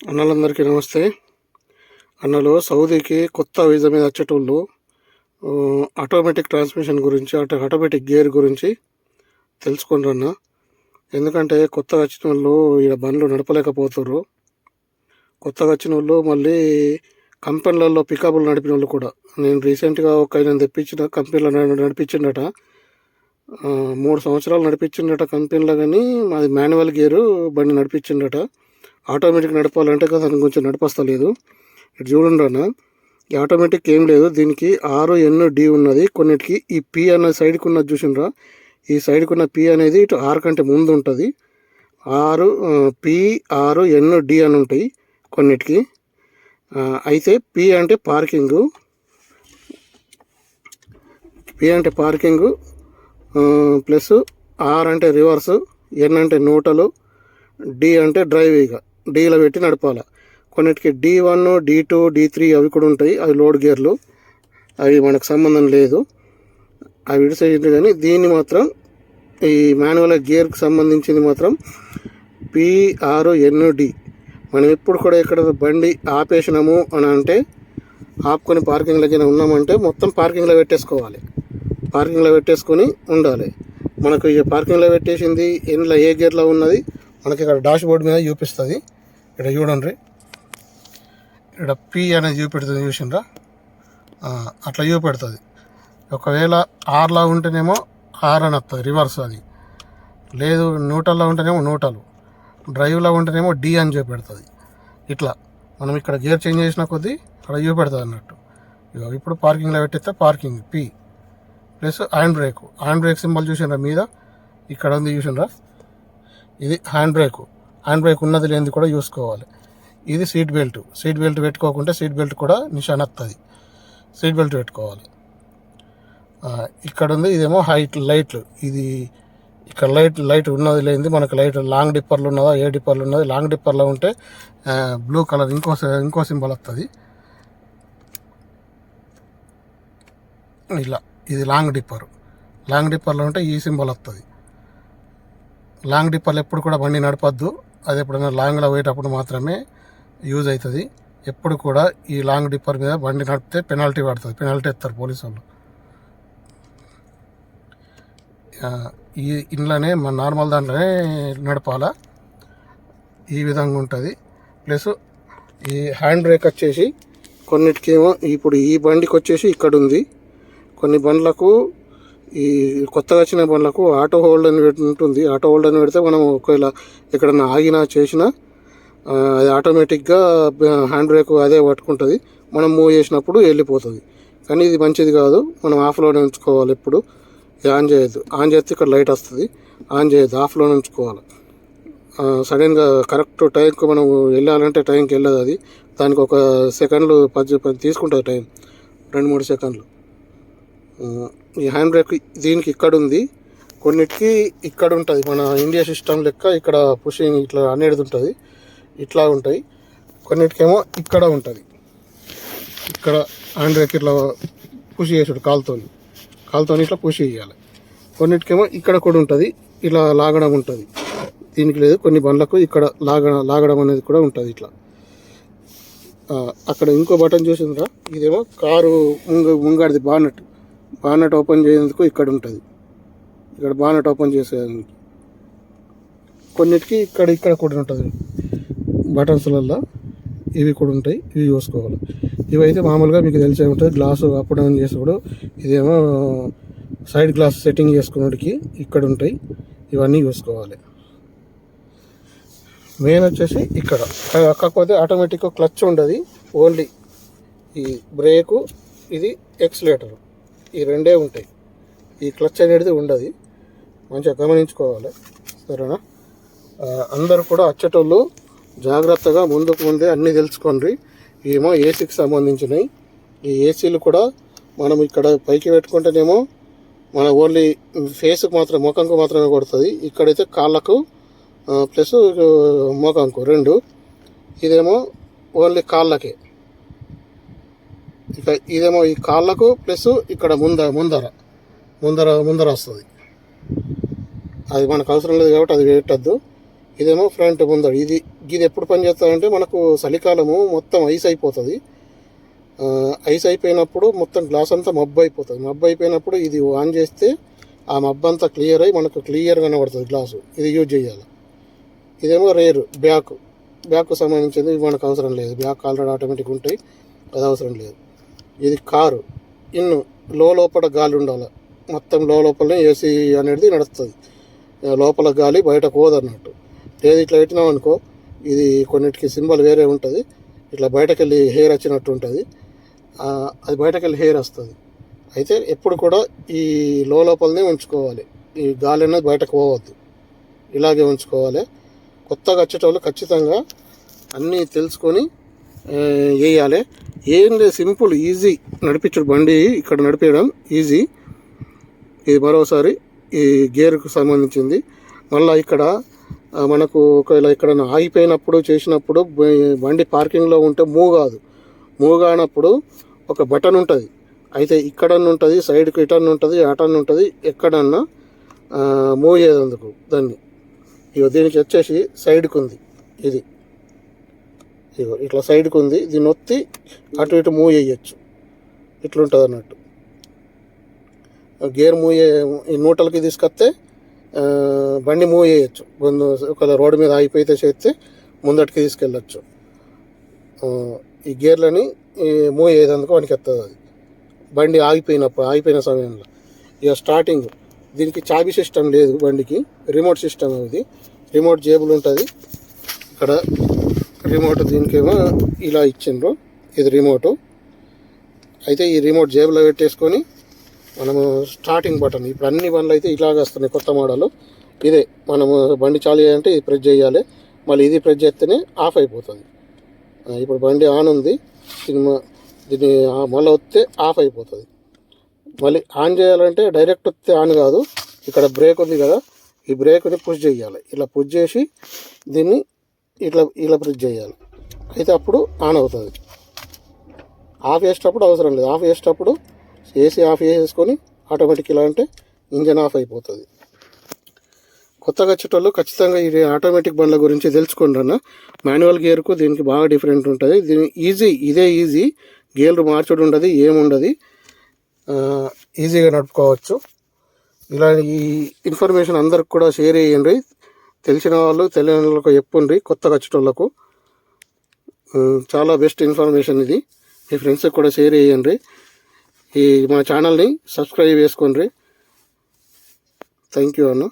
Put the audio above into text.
అన్నలందరికీ నమస్తే. అన్నలు సౌదీకి కొత్త వీజా మీద వచ్చేటోళ్ళు ఆటోమేటిక్ ట్రాన్స్మిషన్ గురించి అటు ఆటోమేటిక్ గేర్ గురించి తెలుసుకోండి అన్న. ఎందుకంటే కొత్తగా వచ్చిన వాళ్ళు ఇక్కడ బండ్లు నడపలేకపోతారు కొత్తగా వచ్చిన వాళ్ళు మళ్ళీ కంపెనీలలో పికప్లు నడిపిన వాళ్ళు కూడా. నేను రీసెంట్గా ఒక ఆయన తెప్పించిన కంపెనీలో నడిపించిండట. మూడు సంవత్సరాలు నడిపించిండట కంపెనీలో కానీ మాది మాన్యువల్ గేరు బండి నడిపించిండట. ఆటోమేటిక్ నడపాలంటే కదా దానికి కొంచెం నడిపస్తలేదు ఇటు చూడండి అన్న ఈ ఆటోమేటిక్ ఏం లేదు. దీనికి ఆరు ఎన్ డి ఉన్నది. కొన్నిటికి ఈ పి అన్న సైడ్కి ఉన్నది చూసినరా? ఈ సైడ్కి ఉన్న పి అనేది ఇటు ఆరు కంటే ముందు ఉంటుంది. ఆరు పి ఆరు ఎన్ డి అని ఉంటాయి కొన్నిటికి. అయితే పి అంటే పార్కింగు. పి అంటే పార్కింగు ప్లస్ ఆర్ అంటే రివర్స్ ఎన్ అంటే నూటలు డి అంటే డ్రైవ్ ఇక. డీలో పెట్టి నడపాలి. కొన్నిటికి D one D two D three అవి కూడా ఉంటాయి. అవి లోడ్ గేర్లు. అవి మనకు సంబంధం లేదు. అవి విడిసేయండి కానీ దీన్ని మాత్రం ఈ మాన్యువల్ గేర్కి సంబంధించింది మాత్రం పిఆర్ఎన్డి మనం ఎప్పుడు కూడా ఇక్కడ బండి ఆపేసినాము అని అంటే ఆపుకొని పార్కింగ్లోకి ఉన్నామంటే మొత్తం పార్కింగ్లో పెట్టేసుకోవాలి. పార్కింగ్లో పెట్టేసుకొని ఉండాలి. మనకు ఈ పార్కింగ్లో పెట్టేసింది ఇంట్లో ఏ గేర్లో ఉన్నది? మనకి ఇక్కడ డాష్ బోర్డ్ మీద చూపిస్తుంది. ఇక్కడ చూడండి ఇక్కడ పి అనేది చూపెడుతుంది చూసిండ్రా అట్లా చూపెడుతుంది ఒకవేళ ఆర్లో ఉంటేనేమో ఆర్ అని వస్తుంది రివర్స్ అది లేదు న్యూటల్లో ఉంటేనేమో న్యూటలు డ్రైవ్లో ఉంటేనేమో డి అని చూపెడుతుంది ఇట్లా మనం ఇక్కడ గేర్ చేంజ్ చేసిన కొద్దీ అక్కడ చూపెడుతుంది అన్నట్టు ఇగో ఇప్పుడు పార్కింగ్లో పెట్టిస్తే parking P plus hand brake hand brake symbol చూసినరా మీద ఇక్కడ ఉంది చూసినరా ఇది హ్యాండ్ బ్రేకు హ్యాండ్ బ్రేక్ ఉన్నది లేనిది కూడా చూసుకోవాలి ఇది సీట్ బెల్ట్ సీట్ బెల్ట్ పెట్టుకోకుంటే సీట్ బెల్ట్ కూడా నిషాన్ వస్తుంది సీట్ బెల్ట్ పెట్టుకోవాలి. ఇక్కడ ఉంది ఇదేమో హైట్ లైట్లు ఇది ఇక్కడ లైట్ లైట్ ఉన్నది లేనిది మనకు లైట్ లాంగ్ డిప్పర్లు ఉన్నదా ఏ డిప్పర్లు ఉన్నది లాంగ్ డిప్పర్లో ఉంటే బ్లూ కలర్ ఇంకో ఇంకో సింబల్ వస్తుంది ఇలా ఇది లాంగ్ డిప్పర్ లాంగ్ డిప్పర్లో ఉంటే ఈ సింబల్ వస్తుంది లాంగ్ డిప్పర్లు ఎప్పుడు కూడా బండి నడపద్దు. అది ఎప్పుడైనా లాంగ్లో పోయేటప్పుడు మాత్రమే యూజ్ అవుతుంది. ఎప్పుడు కూడా ఈ లాంగ్ డిప్పర్ మీద బండి నడిపితే పెనాల్టీ పడుతుంది. పెనాల్టీ ఎత్తారు పోలీసు వాళ్ళు. ఈ ఇంట్లోనే మన నార్మల్ దాంట్లోనే నడపాలా? ఈ విధంగా ఉంటుంది. ప్లస్ ఈ హ్యాండ్ బ్రేక్ వచ్చేసి కొన్నిటికేమో ఇప్పుడు ఈ బండికి వచ్చేసి ఇక్కడ ఉంది కొన్ని బండ్లకు ఈ కొత్తగా వచ్చిన బండ్లకు ఆటో హోల్డ్ అని పెట్టి ఉంటుంది. ఆటో హోల్డ్ అని పెడితే మనం ఒకవేళ ఎక్కడన్నా ఆగినా చేసినా అది ఆటోమేటిక్గా హ్యాండ్ బ్రేక్ అదే పట్టుకుంటుంది. మనం మూవ్ చేసినప్పుడు వెళ్ళిపోతుంది. కానీ ఇది మంచిది కాదు. మనం ఆఫ్లోనే ఉంచుకోవాలి ఎప్పుడు. ఆన్ చేయొద్దు. ఆన్ చేస్తే ఇక్కడ లైట్ వస్తుంది. ఆన్ చేయొద్దు. ఆఫ్లోనే ఉంచుకోవాలి. సడన్గా కరెక్ట్ టైంకి మనం వెళ్ళాలంటే టైంకి వెళ్ళదు అది. దానికి ఒక సెకండ్లు పది పది తీసుకుంటుంది టైం. రెండు మూడు సెకండ్లు. ఈ హ్యాండ్ బ్రేక్ దీనికి ఇక్కడ ఉంది. కొన్నిటికి ఇక్కడ ఉంటుంది. మన ఇండియా సిస్టమ్ లెక్క ఇక్కడ పుషింగ్ ఇట్లా అనేది ఉంటుంది. ఇట్లా ఉంటాయి. కొన్నిటికేమో ఇక్కడ ఉంటుంది. ఇక్కడ హ్యాండ్ బ్రేక్ ఇట్లా పుష్ చేసుడు కాలుతో కాలుతో ఇట్లా పుష్ చేయాలి. కొన్నిటికేమో ఇక్కడ కూడా ఉంటుంది. ఇలా లాగడం ఉంటుంది. దీనికి లేదు. కొన్ని బండ్లకు ఇక్కడ లాగ లాగడం అనేది కూడా ఉంటుంది ఇట్లా. అక్కడ ఇంకో బటన్ చూసిందిరా. ఇదేమో కారు ముంగ ముంగాడిది బాగున్నట్టు. బానట్ ఓపెన్ చేసేందుకు ఇక్కడ ఉంటుంది. ఇక్కడ బానట్ ఓపెన్ చేసేందుకు. కొన్నిటికి ఇక్కడ ఇక్కడ కూడా ఉంటుంది. బటన్స్లలో ఇవి కూడా ఉంటాయి. ఇవి చూసుకోవాలి. ఇవైతే మామూలుగా మీకు తెలిసే ఉంటుంది. గ్లాసు అప్ డౌన్ చేసేప్పుడు ఇదేమో సైడ్ గ్లాస్ సెట్టింగ్ చేసుకున్నటికి ఇక్కడ ఉంటాయి. ఇవన్నీ చూసుకోవాలి. మెయిన్ వచ్చేసి ఇక్కడ. కాకపోతే ఆటోమేటిక్ క్లచ్ ఉండదు. ఓన్లీ ఈ బ్రేకు ఇది ఎక్స్లేటర్. ఈ రెండే ఉంటాయి. ఈ క్లచ్ అనేది ఉండదు. మంచిగా గమనించుకోవాలి. సరేనా? అందరు అందరూ కూడా అచ్చటోళ్ళు జాగ్రత్తగా ముందుకు ముందే అన్నీ తెలుసుకోండి. ఏమో ఏసీకి సంబంధించినవి. ఈ ఏసీలు కూడా మనం ఇక్కడ పైకి పెట్టుకుంటేనేమో మన ఓన్లీ ఫేస్కి మాత్రం ముఖంకు మాత్రమే కొడుతుంది. ఇక్కడైతే కాళ్ళకు ప్లస్ ముఖంకు రెండు. ఇదేమో ఓన్లీ కాళ్ళకే. ఇక ఇదేమో ఈ కాళ్ళకు ప్లస్ ఇక్కడ ముందర ముందర. ముందర ముందర వస్తుంది. అది మనకు అవసరం లేదు కాబట్టి అది పెట్టద్దు. ఇదేమో ఫ్రంట్ ముందర. ఇది ఇది ఎప్పుడు పనిచేస్తుందంటే మనకు చలికాలము మొత్తం ఐస్ అయిపోతుంది. ఐస్ అయిపోయినప్పుడు మొత్తం గ్లాస్ అంతా మబ్బు అయిపోతుంది. మబ్బు అయిపోయినప్పుడు ఇది ఆన్ చేస్తే ఆ మబ్బు అంతా క్లియర్ అయ్యి మనకు క్లియర్ కనబడుతుంది గ్లాసు. ఇది యూజ్ చేయాలి. ఇదేమో రేర్ బ్యాక్. బ్యాక్ సంబంధించింది ఇది మనకు అవసరం లేదు. బ్యాక్ ఆల్రెడీ ఆటోమేటిక్ ఉంటాయి. అది అవసరం లేదు. ఇది కారు. ఇన్ను లో లోపల గాలి ఉండాలి. మొత్తం లో లోపలనే ఏసీ అనేది నడుస్తుంది. లోపల గాలి బయటకు పోదన్నట్టు. లేదు ఇట్లా పెట్టినాం అనుకో ఇది కొన్నిటికి సింబల్ వేరే ఉంటుంది. ఇట్లా బయటకు వెళ్ళి హెయిర్ వచ్చినట్టు ఉంటుంది. అది బయటకు వెళ్ళి హెయిర్ వస్తుంది. అయితే ఎప్పుడు కూడా ఈ లో లోపలనే ఉంచుకోవాలి. ఈ గాలి అనేది బయటకు పోవద్దు. ఇలాగే ఉంచుకోవాలి. కొత్తగా వచ్చేటోళ్ళు ఖచ్చితంగా అన్నీ తెలుసుకొని వేయాలి ఏం లేదు సింపుల్ ఈజీ. నడిపించడు బండి ఇక్కడ నడిపేయడం ఈజీ. ఇది మరోసారి ఈ గేర్కు సంబంధించింది. మళ్ళీ ఇక్కడ మనకు ఒకవేళ ఇక్కడ ఆగిపోయినప్పుడు చేసినప్పుడు బండి పార్కింగ్లో ఉంటే మూవ్ కాదు. మూవ్ కానప్పుడు ఒక బటన్ ఉంటుంది. అయితే ఇక్కడన్నా ఉంటుంది సైడ్కి ఇటన్ ఉంటుంది అటన్ ఉంటుంది ఎక్కడన్నా మూవ్ చేసేందుకు దాన్ని. ఇగో దీనికి వచ్చేసి సైడ్కి ఉంది ఇది. ఇట్లా సైడ్కి ఉంది దీన్ని ఒత్తి అటు ఇటు మూవ్ చేయొచ్చు. ఇట్లుంటుంది అన్నట్టు గేర్ మూవ్ ఈ నూటలకి తీసుకొస్తే బండి మూవ్ చేయొచ్చు. ముందు ఒకవేళ రోడ్డు మీద ఆగిపోయితే చేస్తే ముందటికి తీసుకెళ్ళచ్చు. ఈ గేర్లని మూవ్ చేసేందుకు వానికి వస్తుంది అది. బండి ఆగిపోయినప్పుడు ఆగిపోయిన సమయంలో. ఇక స్టార్టింగ్ దీనికి చాబీ సిస్టమ్ లేదు బండికి. రిమోట్ సిస్టమ్ ఇది రిమోట్ జేబులు ఉంటుంది. ఇక్కడ రిమోట్ దీనికేమో ఇలా ఇచ్చిండ్రు. ఇది రిమోట్. అయితే ఈ రిమోట్ జేబులో పెట్టేసుకొని మనము స్టార్టింగ్ బటన్ ఇప్పుడు అన్ని బండ్లు అయితే ఇలాగ వస్తున్నాయి కొత్త మోడల్. ఇదే మనము బండి చాలు చేయాలంటే ఇది ప్రెస్ చేయాలి. మళ్ళీ ఇది ప్రెస్ చేస్తేనే ఆఫ్ అయిపోతుంది. ఇప్పుడు బండి ఆన్ ఉంది. సినిమా దీన్ని మళ్ళీ వస్తే ఆఫ్ అయిపోతుంది. మళ్ళీ ఆన్ చేయాలంటే డైరెక్ట్ వస్తే ఆన్ కాదు. ఇక్కడ బ్రేక్ ఉంది కదా. ఈ బ్రేక్ని పుష్ చేయాలి. ఇలా పుష్ చేసి దీన్ని ఇట్లా ఇలా ప్రెస్ చేయాలి. అయితే అప్పుడు ఆన్ అవుతుంది. ఆఫ్ చేసేటప్పుడు అవసరం లేదు. ఆఫ్ చేసేటప్పుడు ఏసీ ఆఫ్ చేసేసుకొని ఆటోమేటిక్ ఇలా అంటే ఇంజన్ ఆఫ్ అయిపోతుంది. కొత్తగా వచ్చేటోళ్ళు ఖచ్చితంగా ఇది ఆటోమేటిక్ బండ్ల గురించి తెలుసుకోండి అన్న మాన్యువల్ గేర్కు దీనికి బాగా డిఫరెంట్ ఉంటుంది. దీని ఈజీ ఇదే ఈజీ గేర్లు మార్చడం ఉండదు ఏముండదు ఈజీగా నడుపుకోవచ్చు. ఇలా ఈ ఇన్ఫర్మేషన్ అందరికి కూడా షేర్ చేయండి. తెలిసిన వాళ్ళు తెలియని వాళ్ళకు చెప్పుండ్రి కొత్తగా వచ్చేటోళ్ళకు. చాలా బెస్ట్ ఇన్ఫర్మేషన్ ఇది. మీ ఫ్రెండ్స్కి కూడా షేర్ చేయండి. ఈ మా ఛానల్ని సబ్స్క్రైబ్ చేసుకోండి. థ్యాంక్ యూ అన్న